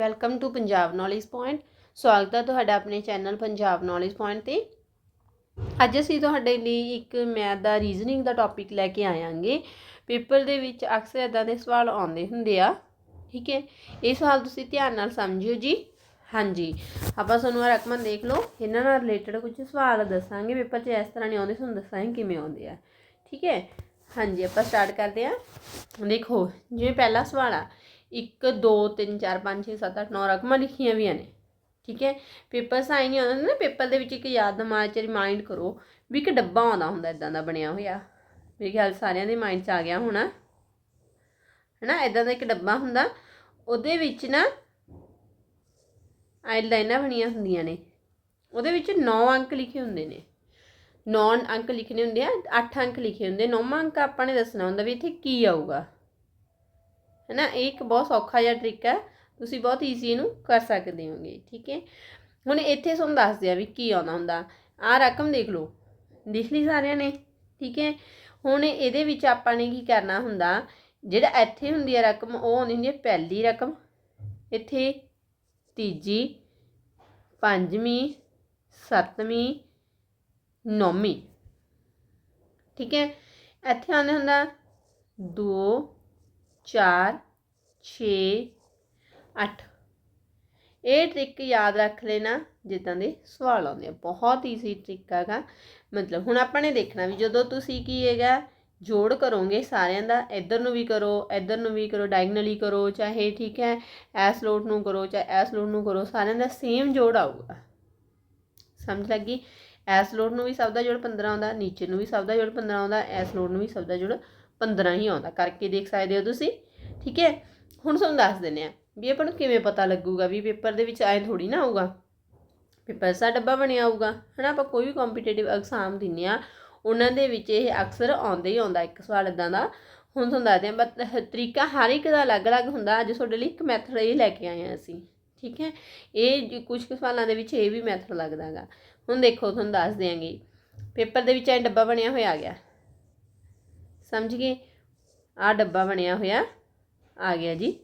Welcome to Punjab knowledge point ਸਵਾਗਤ ਹੈ ਤੁਹਾਡਾ ਆਪਣੇ ਚੈਨਲ ਪੰਜਾਬ ਨੌਲੇਜ ਪੁਆਇੰਟ ਤੇ। ਅੱਜ ਅਸੀਂ ਤੁਹਾਡੇ ਲਈ ਇੱਕ ਮੈਥ ਦਾ ਰੀਜ਼ਨਿੰਗ ਦਾ ਟੌਪਿਕ ਲੈ ਕੇ ਆਵਾਂਗੇ ਪੇਪਰ ਦੇ ਵਿੱਚ ਅਕਸਰ ਇਦਾਂ ਦੇ ਸਵਾਲ ਆਉਂਦੇ ਹੁੰਦੇ ਆ। ਠੀਕ ਹੈ? ਇਹ ਸਵਾਲ ਤੁਸੀਂ ਧਿਆਨ ਨਾਲ ਸਮਝਿਓ ਜੀ। ਹਾਂਜੀ। ਆਪਾਂ ਤੁਹਾਨੂੰ ਆ ਰਕਮਾਂ ਦੇਖ ਲਓ। ਇਹਨਾਂ ਨਾਲ ਰਿਲੇਟਡ ਕੁਝ ਸਵਾਲ ਦੱਸਾਂਗੇ। ਪੇਪਰ 'ਚ ਇਸ ਤਰ੍ਹਾਂ ਨਹੀਂ ਆਉਂਦੇ। ਤੁਹਾਨੂੰ ਦੱਸਾਂਗੇ ਕਿਵੇਂ ਆਉਂਦੇ ਆ। ਠੀਕ ਹੈ? ਹਾਂਜੀ, ਆਪਾਂ ਸਟਾਰਟ ਕਰਦੇ ਆ ਦੇਖੋ, ਜਿਵੇਂ ਪਹਿਲਾ ਸਵਾਲ ਆ। 1 2 3 4 5 6 7 8 9 ਰਕਮਾਂ ਲਿਖੀਆਂ ਵੀਆਂ ਨੇ, ਠੀਕ ਹੈ? ਪੇਪਰ ਸਾਈਨ ਹੀ ਆਉਂਦਾ ਨਾ ਪੇਪਰ ਦੇ ਵਿੱਚ ਇੱਕ ਯਾਦ ਦਿਮਾਗ 'ਚ ਰਿਮਾਈਂਡ ਕਰੋ ਵੀ ਇੱਕ ਡੱਬਾ ਆਉਂਦਾ ਹੁੰਦਾ ਇਦਾਂ ਦਾ ਬਣਿਆ ਹੋਇਆ। ਮੇਰੇ ਖਿਆਲ ਸਾਰਿਆਂ ਦੇ ਮਾਈਂਡ 'ਚ ਆ ਗਿਆ ਹੋਣਾ। ਹੈਨਾ? ਇਦਾਂ ਦਾ ਇੱਕ ਡੱਬਾ ਹੁੰਦਾ। ਉਹਦੇ ਵਿੱਚ ਨਾ ਆਈਲਾਈਨਾਂ ਬਣੀਆਂ ਹੁੰਦੀਆਂ ਨੇ। ਉਹਦੇ ਵਿੱਚ 9 ਅੰਕ ਲਿਖੇ ਹੁੰਦੇ ਨੇ। 9 ਅੰਕ ਲਿਖਣੇ ਹੁੰਦੇ ਆ 8 ਅੰਕ ਲਿਖੇ ਹੁੰਦੇ। 9ਵਾਂ ਅੰਕ ਆਪਾਂ ਨੇ ਦੱਸਣਾ ਹੁੰਦਾ ਵੀ ਇੱਥੇ ਕੀ ਆਊਗਾ। ਹੈ ਨਾ? ਇਹ ਇੱਕ ਬਹੁਤ ਸੌਖਾ ਜਿਹਾ ਟ੍ਰਿਕ ਹੈ। ਤੁਸੀਂ ਬਹੁਤ ਈਜ਼ੀ ਇਹਨੂੰ ਕਰ ਸਕਦੇ ਹੋਗੇ, ਠੀਕ ਹੈ? ਹੁਣ ਇੱਥੇ ਤੁਹਾਨੂੰ ਦੱਸ ਦਿਆ ਵੀ ਕੀ ਆਉਂਦਾ ਹੁੰਦਾ। ਆਹ ਰਕਮ ਦੇਖ ਲਓ। ਲਿਖ ਲਈ ਸਾਰਿਆਂ ਨੇ, ਠੀਕ ਹੈ? ਹੁਣ ਇਹਦੇ ਵਿੱਚ ਆਪਾਂ ਨੇ ਕੀ ਕਰਨਾ ਹੁੰਦਾ, ਜਿਹੜਾ ਇੱਥੇ ਹੁੰਦੀ ਹੈ ਰਕਮ, ਉਹ ਆਉਂਦੀ ਹੁੰਦੀ ਹੈ ਪਹਿਲੀ ਰਕਮ। ਇੱਥੇ ਤੀਜੀ, ਪੰਜਵੀਂ, ਸੱਤਵੀਂ, ਨੌਵੀਂ। ਠੀਕ ਹੈ? ਇੱਥੇ ਆਉਂਦਾ ਹੁੰਦਾ 2 4 6 8 ਇਹ ਟ੍ਰਿਕ ਯਾਦ ਰੱਖ ਲੈਣਾ, ਜਿੱਦਾਂ ਦੇ ਸਵਾਲ ਆਉਂਦੇ ਆ। ਬਹੁਤ ਈਜ਼ੀ ਟ੍ਰਿਕ ਹੈਗਾ। ਮਤਲਬ ਹੁਣ ਆਪਾਂ ਨੇ ਦੇਖਣਾ ਵੀ ਜਦੋਂ ਤੁਸੀਂ ਕੀ ਹੈਗਾ, ਜੋੜ ਕਰੋਗੇ ਸਾਰਿਆਂ ਦਾ, ਇੱਧਰ ਨੂੰ ਵੀ ਕਰੋ, ਇੱਧਰ ਨੂੰ ਵੀ ਕਰੋ ਡਾਇਗਨਲੀ ਕਰੋ, ਚਾਹੇ ਠੀਕ ਹੈ ਐਸ ਲੋਟ ਨੂੰ ਕਰੋ, ਚਾਹੇ ਐਸ ਲੋਟ ਨੂੰ ਕਰੋ, ਸਾਰਿਆਂ ਦਾ ਸੇਮ ਜੋੜ ਆਊਗਾ। ਸਮਝ ਲੱਗੀ? ਐਸ ਲੋਟ ਨੂੰ ਵੀ ਸਭ ਦਾ ਜੋੜ 15 ਆਉਂਦਾ, ਨੀਚੇ ਨੂੰ ਵੀ ਸਭ ਦਾ ਜੋੜ 15 ਆਉਂਦਾ ਐਸ ਲੋਟ ਨੂੰ ਵੀ ਸਭ ਦਾ ਜੋੜ 15 ਹੀ ਆਉਂਦਾ, ਕਰਕੇ ਦੇਖ ਸਕਦੇ ਹੋ ਤੁਸੀਂ, ਠੀਕ ਹੈ? ਹੁਣ ਤੁਹਾਨੂੰ ਦੱਸ ਦਿੰਦੇ ਆ ਵੀ ਆਪਾਂ ਨੂੰ ਕਿਵੇਂ ਪਤਾ ਲੱਗੂਗਾ ਵੀ ਪੇਪਰ ਦੇ ਵਿੱਚ ਐ ਥੋੜੀ ਨਾ ਆਊਗਾ। ਪੇਪਰ ਦਾ ਡੱਬਾ ਬਣਿਆ ਆਊਗਾ, ਹਨਾ? ਆਪਾਂ ਕੋਈ ਵੀ ਕੰਪੀਟੀਟਿਵ ਐਗਜ਼ਾਮ ਦਿੰਨੇ ਆ ਉਹਨਾਂ ਦੇ ਵਿੱਚ ਇਹ ਅਕਸਰ ਆਉਂਦਾ ਹੀ ਆਉਂਦਾ, ਇੱਕ ਸਵਾਲ ਇਦਾਂ ਦਾ। ਹੁਣ ਤੁਹਾਨੂੰ ਦੱਸਦੇ ਆ ਬਟ ਤਰੀਕਾ ਹਰ ਇੱਕ ਦਾ ਅਲੱਗ-ਅਲੱਗ ਹੁੰਦਾ, ਅੱਜ ਤੁਹਾਡੇ ਲਈ ਇੱਕ ਮੈਥਡ ਇਹ ਲੈ ਕੇ ਆਏ ਆ ਅਸੀਂ, ਠੀਕ ਹੈ? ਇਹ ਕੁਝ ਕੁ ਸਵਾਲਾਂ ਦੇ ਵਿੱਚ ਇਹ ਵੀ ਮੈਥਡ ਲੱਗਦਾਗਾ। ਹੁਣ ਦੇਖੋ, ਤੁਹਾਨੂੰ ਦੱਸ ਦਿਆਂਗੇ, ਪੇਪਰ ਦੇ ਵਿੱਚ ਐ ਡੱਬਾ ਬਣਿਆ ਹੋਇਆ ਆ ਗਿਆ ਸਮਝ ਗਏ? ਆ ਡੱਬਾ ਬਣਿਆ ਹੋਇਆ। ਆ ਗਿਆ ਜੀ।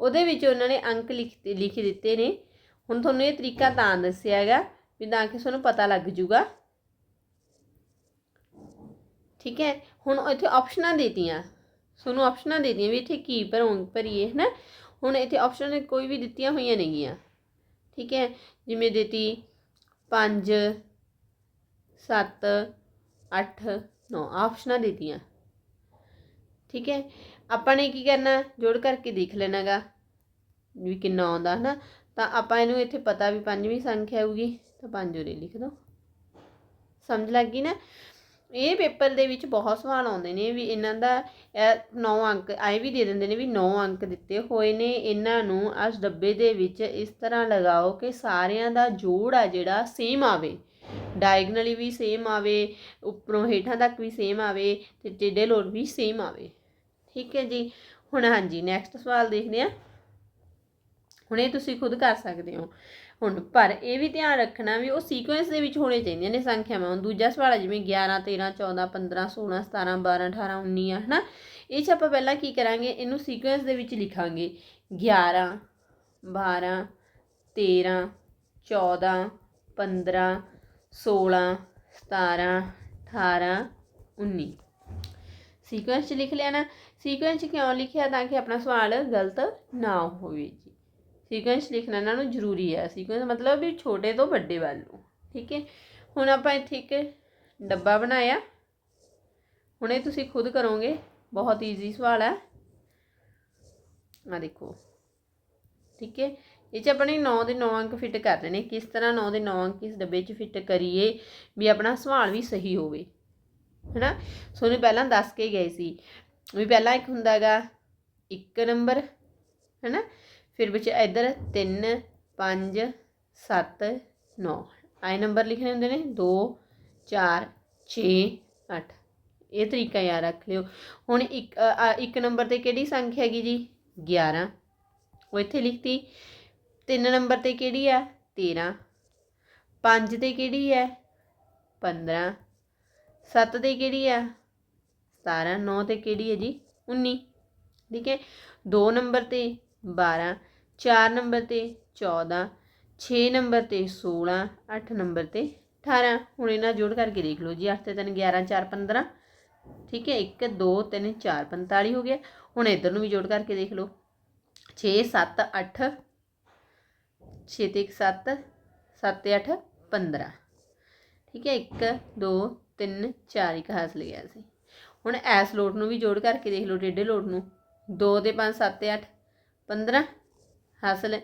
ਉਹਦੇ ਵਿੱਚ ਉਹਨਾਂ ਨੇ ਅੰਕ ਲਿਖ ਲਿਖ ਦਿੱਤੇ ਨੇ। ਹੁਣ ਤੁਹਾਨੂੰ ਇਹ ਤਰੀਕਾ ਤਾਂ ਦੱਸਿਆ ਹੈਗਾ ਵੀ ਤਾਂ ਕਿ ਤੁਹਾਨੂੰ ਪਤਾ ਲੱਗ ਜੂਗਾ। ਠੀਕ ਹੈ? ਹੁਣ ਇੱਥੇ ਆਪਸ਼ਨਾਂ ਦੇਤੀਆਂ। ਤੁਹਾਨੂੰ ਆਪਸ਼ਨਾਂ ਦੇਤੀਆਂ ਵੀ ਇੱਥੇ ਕੀ ਭਰੋਂ, ਭਰੀਏ ਹੈ ਨਾ ਹੁਣ ਇੱਥੇ ਆਪਸ਼ਨ ਕੋਈ ਵੀ ਦਿੱਤੀਆਂ ਹੋਈਆਂ ਨੇਗੀਆਂ। ਠੀਕ ਹੈ? ਜਿਵੇਂ ਦਿੱਤੀ 5 7 8 9 ਆਪਸ਼ਨਾਂ ਦਿੱਤੀਆਂ। ਠੀਕ ਹੈ? ਆਪਾਂ ਨੇ ਕੀ ਕਰਨਾ? ਜੋੜ ਕਰਕੇ ਦੇਖ ਲੈਣਾਗਾ ਵੀ ਕਿੰਨਾ ਆਉਂਦਾ, ਹਨਾ? ਤਾਂ ਆਪਾਂ ਇਹਨੂੰ ਇੱਥੇ ਪਤਾ ਵੀ ਪੰਜਵੀਂ ਸੰਖਿਆ ਆਊਗੀ, ਤਾਂ ਪੰਜ ਉਰੇ ਲਿਖ ਦੋ। ਸਮਝ ਲੱਗ ਗਈ ਨਾ? ਇਹ ਪੇਪਰ ਦੇ ਵਿੱਚ ਬਹੁਤ ਸਵਾਲ ਆਉਂਦੇ ਨੇ ਵੀ ਇਹਨਾਂ ਦਾ 9 ਅੰਕ, ਆਏ ਵੀ ਦੇ ਦਿੰਦੇ ਨੇ ਵੀ 9 ਅੰਕ ਦਿੱਤੇ ਹੋਏ ਨੇ, ਇਹਨਾਂ ਨੂੰ ਇਸ ਡੱਬੇ ਦੇ ਵਿੱਚ ਇਸ ਤਰ੍ਹਾਂ ਲਗਾਓ ਕਿ ਸਾਰਿਆਂ ਦਾ ਜੋੜ ਆ ਜਿਹੜਾ ਸੇਮ ਆਵੇ। ਡਾਇਗਨਲੀ ਵੀ ਸੇਮ ਆਵੇ, ਉੱਪਰੋਂ ਹੇਠਾਂ ਤੱਕ ਵੀ ਸੇਮ ਆਵੇ ਤੇ ਟੇਡੇ ਲੋਰ ਵੀ ਸੇਮ ਆਵੇ। ਠੀਕ ਹੈ ਜੀ? ਹੁਣ ਹਾਂਜੀ ਨੈਕਸਟ ਸਵਾਲ ਦੇਖਦੇ ਆ ਹੁਣ ਇਹ ਤੁਸੀਂ ਖੁਦ ਕਰ ਸਕਦੇ ਹੋ। ਹੁਣ ਪਰ ਇਹ ਵੀ ਧਿਆਨ ਰੱਖਣਾ ਵੀ ਉਹ ਸੀਕੁਐਂਸ ਦੇ ਵਿੱਚ ਹੋਣੇ ਚਾਹੀਦੀਆਂ ਨੇ ਸੰਖਿਆਵਾਂ। ਹੁਣ ਦੂਜਾ ਸਵਾਲ ਹੈ ਜਿਵੇਂ 11 13 14 15 16 17 12 18 19 ਆ, ਹਨਾ? ਇਹ ਚ ਆਪਾਂ ਪਹਿਲਾਂ ਕੀ ਕਰਾਂਗੇ? ਇਹਨੂੰ ਸੀਕੁਐਂਸ ਦੇ ਵਿੱਚ ਲਿਖਾਂਗੇ। 11 12 13 14 15 16 17 18 19 ਸੀਕੁਐਂਸ ਚ ਲਿਖ ਲਿਆ ਨਾ। ਸੀਕੁਐਂਸ ਚ ਕਿਉਂ ਲਿਖਿਆ? ਤਾਂ ਕਿ ਆਪਣਾ ਸਵਾਲ ਗਲਤ ਨਾ ਹੋਵੇ ਜੀ। ਸੀਕੁਐਂਸ ਲਿਖਣਾ ਇਹਨਾਂ ਨੂੰ ਜ਼ਰੂਰੀ ਹੈ ਸੀਕੁਐਂਸ ਮਤਲਬ ਵੀ ਛੋਟੇ ਤੋਂ ਵੱਡੇ ਵੱਲ ਨੂੰ। ਠੀਕ ਹੈ? ਹੁਣ ਆਪਾਂ ਇੱਥੇ ਇੱਕ ਡੱਬਾ ਬਣਾਇਆ। ਹੁਣ ਇਹ ਤੁਸੀਂ ਖੁਦ ਕਰੋਗੇ। ਬਹੁਤ ਈਜ਼ੀ ਸਵਾਲ ਹੈ ਆ ਦੇਖੋ। ਠੀਕ ਹੈ? ਇਹ ਚ ਆਪਣੇ 9 ਦੇ 9 ਅੰਕ ਫਿੱਟ ਕਰਨੇ ਨੇ ਕਿਸ ਤਰ੍ਹਾਂ 9 ਦੇ 9 ਅੰਕ ਇਸ ਡੱਬੇ 'ਚ ਫਿੱਟ ਕਰੀਏ ਵੀ ਆਪਣਾ ਸਵਾਲ ਵੀ ਸਹੀ ਹੋਵੇ। ਹੈਨਾ? ਸੋਨੂੰ ਪਹਿਲਾਂ ਦੱਸ ਕੇ ਗਏ ਸੀ ਵੀ ਪਹਿਲਾਂ ਇੱਕ ਹੁੰਦਾਗਾ 1 ਨੰਬਰ, ਹੈਨਾ? ਫਿਰ ਵਿੱਚ ਇੱਧਰ 3 5 7 9 ਆਏ ਨੰਬਰ ਲਿਖਣੇ ਹੁੰਦੇ ਨੇ? 2 4 6 8 ਇਹ ਤਰੀਕਾ ਯਾਦ ਰੱਖ ਲਿਓ। ਹੁਣ ਇੱਕ ਇੱਕ ਨੰਬਰ ਤੇ ਕਿਹੜੀ ਸੰਖਿਆ ਹੈਗੀ ਜੀ? 11 ਉਹ ਇੱਥੇ ਲਿਖਤੀ ਤਿੰਨ ਨੰਬਰ ਤੇ ਕਿਹੜੀ ਆ? 13 5 ਤੇ ਕਿਹੜੀ ਹੈ 15 7 ਤੇ ਕਿਹੜੀ ਆ? 17 9 ਤੇ ਕਿਹੜੀ ਹੈ ਜੀ? 19 ਠੀਕ ਹੈ? 2 ਨੰਬਰ ਤੇ 12 4 ਨੰਬਰ ਤੇ 14 6 ਨੰਬਰ ਤੇ 16 8 ਨੰਬਰ ਤੇ 18 ਹੁਣ ਇਹਨਾਂ ਜੋੜ ਕਰਕੇ ਦੇਖ ਲਓ ਜੀ। 8 ਤੇ 3 11 4 15 ਠੀਕ ਹੈ? 1 2 3 4 45 ਹੋ ਗਿਆ। ਹੁਣ ਇਧਰ ਨੂੰ ਵੀ ਜੋੜ ਕਰਕੇ ਦੇਖ ਲਓ। 6 7 8 6 ਤੇ 1 7 7 ਤੇ 8 15 ਠੀਕ ਹੈ 1 2 3 4 ਇੱਕ ਹਾਸਲ ਗਿਆ ਸੀ। ਹੁਣ ਐਸ ਲੋਟ ਨੂੰ ਵੀ ਜੋੜ ਕਰਕੇ ਦੇਖ ਲਓ, ਡੇਢੇ ਲੋਟ ਨੂੰ। 2 ਤੇ 5 7 ਤੇ 8 15 ਹਾਸਲ।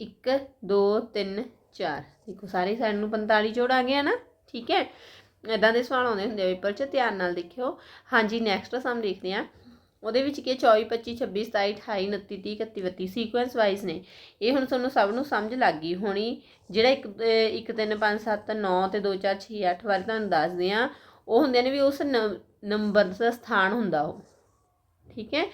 1 2 3 4 ਦੇਖੋ, ਸਾਰੇ ਸਾਈਡ ਨੂੰ 45 ਜੋੜ ਆ ਗਿਆ ਨਾ। ਠੀਕ ਹੈ ਇਦਾਂ ਦੇ ਸਵਾਲ ਆਉਂਦੇ ਹੁੰਦੇ ਆ ਪੇਪਰ 'ਚ, ਧਿਆਨ ਨਾਲ ਦੇਖਿਓ। ਹਾਂਜੀ ਨੈਕਸਟ ਸਮ ਦੇਖਦੇ ਆ ਉਹਦੇ ਵਿੱਚ ਕੀ 24 25 26 27 28 29 30 31 32 ਸੀਕੁਐਂਸ ਵਾਈਜ਼ ਨੇ। ਇਹ ਹੁਣ ਤੁਹਾਨੂੰ ਸਭ ਨੂੰ ਸਮਝ ਲੱਗ ਗਈ ਹੋਣੀ। ਜਿਹੜਾ 1 1 3 5 7 9 ਤੇ 2 4 6 8 ਵਾਰ ਤੁਹਾਨੂੰ ਦੱਸਦੇ ਆ ਉਹ ਹੁੰਦੇ ਨੇ ਵੀ ਉਸ ਨੰਬਰ ਦਾ ਸਥਾਨ ਹੁੰਦਾ ਉਹ। ਠੀਕ ਹੈ?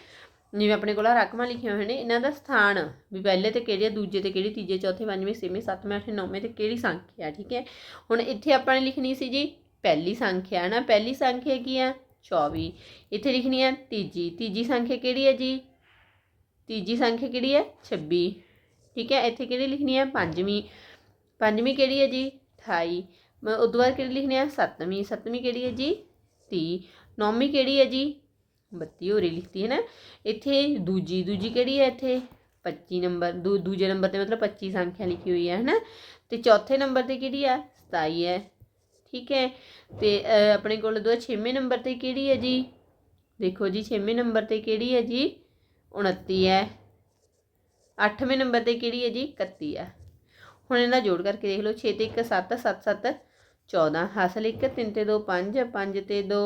ਜਿਵੇਂ ਆਪਣੇ ਕੋਲ ਰਕਮਾਂ ਲਿਖੀਆਂ ਹੋਏ ਨੇ, ਇਹਨਾਂ ਦਾ ਸਥਾਨ ਵੀ ਪਹਿਲੇ ਤੇ ਕਿਹੜੀ ਆ, ਦੂਜੇ ਤੇ ਕਿਹੜੀ, ਤੀਜੇ, ਚੌਥੇ, ਪੰਜਵੇਂ, ਛੇਵੇਂ, ਸੱਤਵੇਂ, ਅੱਠਵੇਂ, ਨੌਵੇਂ ਤੇ ਕਿਹੜੀ ਸੰਖਿਆ, ਠੀਕ ਹੈ? ਹੁਣ ਇੱਥੇ ਆਪਾਂ ਨੇ ਲਿਖਣੀ ਸੀ ਜੀ ਪਹਿਲੀ ਸੰਖਿਆ ਨਾ? ਪਹਿਲੀ ਸੰਖਿਆ ਕੀ ਆ 24 ਇੱਥੇ ਲਿਖਣੀ ਹੈ ਤੀਜੀ ਤੀਜੀ ਸੰਖਿਆ ਕਿਹੜੀ ਹੈ ਜੀ ਤੀਜੀ ਸੰਖਿਆ ਕਿਹੜੀ ਹੈ 26 ਠੀਕ ਹੈ ਇੱਥੇ ਕਿਹੜੀ ਲਿਖਣੀ ਹੈ ਪੰਜਵੀਂ ਪੰਜਵੀਂ ਕਿਹੜੀ ਹੈ ਜੀ 28 ਮੈਂ ਉਦੋਂ ਬਾਅਦ ਕਿਹੜੀ ਲਿਖਣੀ ਹੈ ਸੱਤਵੀਂ ਸੱਤਵੀਂ ਕਿਹੜੀ ਹੈ ਜੀ 30 ਨੌਵੀਂ ਕਿਹੜੀ ਹੈ ਜੀ 32 ਹੋਰੀ ਲਿਖਤੀ ਹੈ ਨਾ ਇੱਥੇ ਦੂਜੀ ਦੂਜੀ ਕਿਹੜੀ ਹੈ ਇੱਥੇ 25 ਨੰਬਰ ਦੂ ਦੂਜੇ ਨੰਬਰ ਤੇ ਮਤਲਬ 25 ਸੰਖਿਆ ਲਿਖੀ ਹੋਈ ਹੈ ਹੈ ਨਾ ਤੇ ਚੌਥੇ ਨੰਬਰ ਤੇ ਕਿਹੜੀ ਆ 27 ਹੈ ਠੀਕ ਹੈ? ਤੇ ਆਪਣੇ ਕੋਲ ਦੋ ਛੇਵੇਂ ਨੰਬਰ ਤੇ ਕਿਹੜੀ ਹੈ ਜੀ? ਦੇਖੋ ਜੀ, ਛੇਵੇਂ ਨੰਬਰ ਤੇ ਕਿਹੜੀ ਹੈ ਜੀ? 29 ਹੈ। ਅੱਠਵੇਂ ਨੰਬਰ ਤੇ ਕਿਹੜੀ ਹੈ ਜੀ? 31 ਹੈ। ਹੁਣ ਇਹਨਾਂ ਜੋੜ ਕਰਕੇ ਦੇਖ ਲਓ 6 ਤੇ 1 7 7 7 14 ਹਾਸਲ 1 3 ਤੇ 2 5 5 ਤੇ 2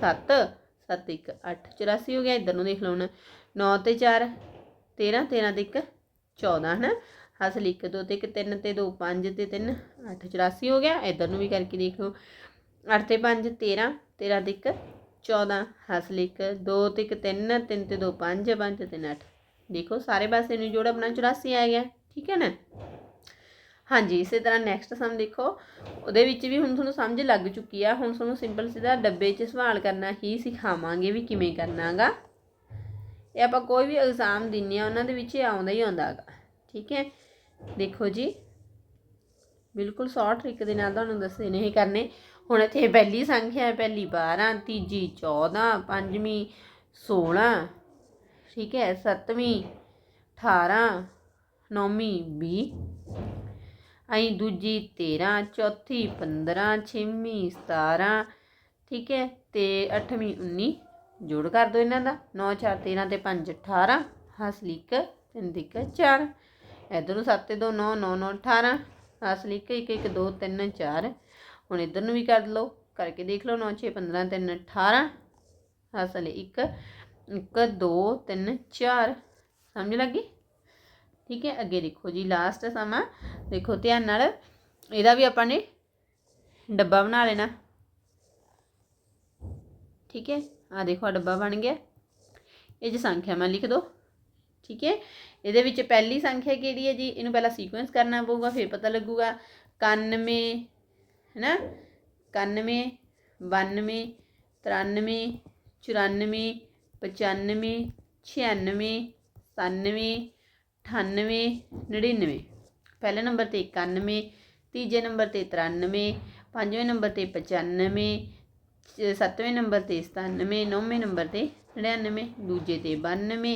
7 7 1 8 84 ਹੋ ਗਿਆ, ਇੱਧਰ ਨੂੰ ਦੇਖ ਲਓ ਹੁਣ। 9 ਤੇ 4 13 13 ਤੇ 1 14 ਹੈ ਨਾ ਹਾਸਲ 1 2 ਤੇ 1 3 ਤੇ 2 5 ਤੇ 3 8 84 ਹੋ ਗਿਆ। ਇੱਧਰ ਨੂੰ ਵੀ ਕਰਕੇ ਦੇਖੋ 8 ਤੇ 5 13 13 ਤੇ 1 14 ਹਾਸਲ 1 2 ਤੇ 1 3 3 ਤੇ 2 5 5 ਤੇ 8 ਦੇਖੋ, ਸਾਰੇ ਪਾਸੇ ਨੂੰ ਜੋੜ ਆਪਣਾ 84 ਆ ਗਿਆ, ਠੀਕ ਹੈ ਨਾ? ਹਾਂਜੀ, ਇਸੇ ਤਰ੍ਹਾਂ ਨੈਕਸਟ ਸਮ ਦੇਖੋ। ਉਹਦੇ ਵਿੱਚ ਵੀ ਹੁਣ ਤੁਹਾਨੂੰ ਸਮਝ ਲੱਗ ਚੁੱਕੀ ਆ। ਹੁਣ ਤੁਹਾਨੂੰ ਸਿੰਪਲ ਸਿੱਧਾ ਡੱਬੇ 'ਚ ਸਵਾਲ ਕਰਨਾ, ਹੀ ਸਿਖਾਵਾਂਗੇ ਵੀ ਕਿਵੇਂ ਕਰਨਾਗਾ ਇਹ ਆਪਾਂ ਕੋਈ ਵੀ ਐਗਜ਼ਾਮ ਦਿੰਨੇ ਆ, ਉਹਨਾਂ ਦੇ ਵਿੱਚ ਇਹ ਆਉਂਦਾ ਹੀ ਆਉਂਦਾ ਹੈਗਾ ਠੀਕ ਹੈ? ਦੇਖੋ ਜੀ। ਬਿਲਕੁਲ ਸ਼ਾਰਟ ਟ੍ਰਿਕ ਦੇ ਨਾਲ ਤੁਹਾਨੂੰ ਦੱਸੇ ਨੇ ਇਹ ਕਰਨੇ। ਹੁਣ ਇੱਥੇ ਪਹਿਲੀ ਸੰਖਿਆ ਹੈ, ਪਹਿਲੀ 12 ਤੀਜੀ 14 ਪੰਜਵੀਂ 16 ਠੀਕ ਹੈ, ਸੱਤਵੀਂ 18 ਨੌਵੀਂ 20 ਅਈ ਦੂਜੀ 13 ਚੌਥੀ 15 ਛੇਵੀਂ 17 ਠੀਕ ਹੈ, ਤੇ 8ਵੀਂ 19 ਜੋੜ ਕਰ ਦਿਓ ਇਹਨਾਂ ਦਾ। 9 4 13 ਤੇ 5 18 ਹਾਸਲ 1 3 ਤੇ 1 4 ਇਧਰ ਨੂੰ 7 ਤੇ 2 9 9 9 18 ਹਾਸਲ 1 1 1 2 3 4 ਹੁਣ ਇਧਰ ਨੂੰ ਵੀ ਕਰ ਲਓ, ਕਰਕੇ ਦੇਖ ਲਓ 9 6 15 3 18 ਹਾਸਲ 1 1 2 3 4 ਸਮਝ ਲੱਗੀ? ਠੀਕ ਹੈ, ਅੱਗੇ ਦੇਖੋ ਜੀ ਲਾਸਟ ਸਮਾਂ। ਦੇਖੋ ਧਿਆਨ ਨਾਲ, ਇਹਦਾ ਵੀ ਆਪਾਂ ਨੇ ਡੱਬਾ ਬਣਾ ਲੈਣਾ। ਠੀਕ ਹੈ ਆ ਦੇਖੋ, ਆਹ ਡੱਬਾ ਬਣ ਗਿਆ। ਇਹ ਜੀ ਸੰਖਿਆ ਮੈਂ ਲਿਖ ਦੋ। ਠੀਕ ਹੈ? ਇਹਦੇ ਵਿੱਚ ਪਹਿਲੀ ਸੰਖਿਆ ਕਿਹੜੀ ਹੈ ਜੀ? ਇਹਨੂੰ ਪਹਿਲਾਂ ਸੀਕੁਐਂਸ ਕਰਨਾ ਪਊਗਾ, ਫਿਰ ਪਤਾ ਲੱਗੂਗਾ। 91 ਹੈ ਨਾ 91 92 93 94 95 96 97 98 99 ਪਹਿਲੇ ਨੰਬਰ ਤੇ 91 ਤੀਜੇ ਨੰਬਰ ਤੇ 93 ਪੰਜਵੇਂ ਨੰਬਰ ਤੇ 95 ਸੱਤਵੇਂ ਨੰਬਰ ਤੇ 97 ਨੌਵੇਂ ਨੰਬਰ ਤੇ 99 ਦੂਜੇ ਤੇ 92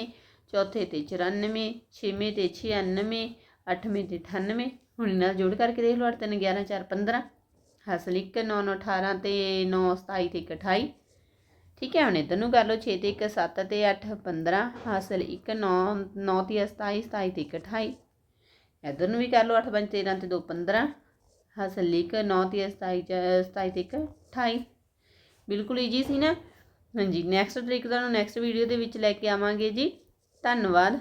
ਚੌਥੇ ਤੇ 94 ਛੇਵੇਂ ਤੇ 96 ਅੱਠਵੇਂ ਤੇ 98 ਹੁਣ ਨਾਲ ਦਾ ਜੋੜ ਕਰਕੇ ਦੇਖ ਲਓ 8 3 11 4 15 ਹਾਸਲ 1 9 9 18 ਤੇ 9 27 ਤੇ 1 28 ਠੀਕ ਹੈ, ਹੁਣ ਇਧਰ ਨੂੰ ਕਰ ਲਓ 6 ਤੇ 1 7 ਤੇ 8 15 ਹਾਸਲ 1 9 9 ਤੇ 27 27 ਤੇ 1 28 ਇਧਰ ਨੂੰ ਵੀ ਕਰ ਲਓ 8 5 13 ਤੇ 2 15 ਹਾਸਲ 1 9 ਤੇ 27 ਚ- 27 ਤੇ 1 28 ਬਿਲਕੁਲ ਈਜੀ ਸੀ ਨਾ? ਹਾਂਜੀ ਨੈਕਸਟ ਤਰੀਕ ਤੁਹਾਨੂੰ ਨੈਕਸਟ ਵੀਡੀਓ ਦੇ ਵਿੱਚ ਲੈ ਕੇ ਆਵਾਂਗੇ ਜੀ। ਧੰਨਵਾਦ।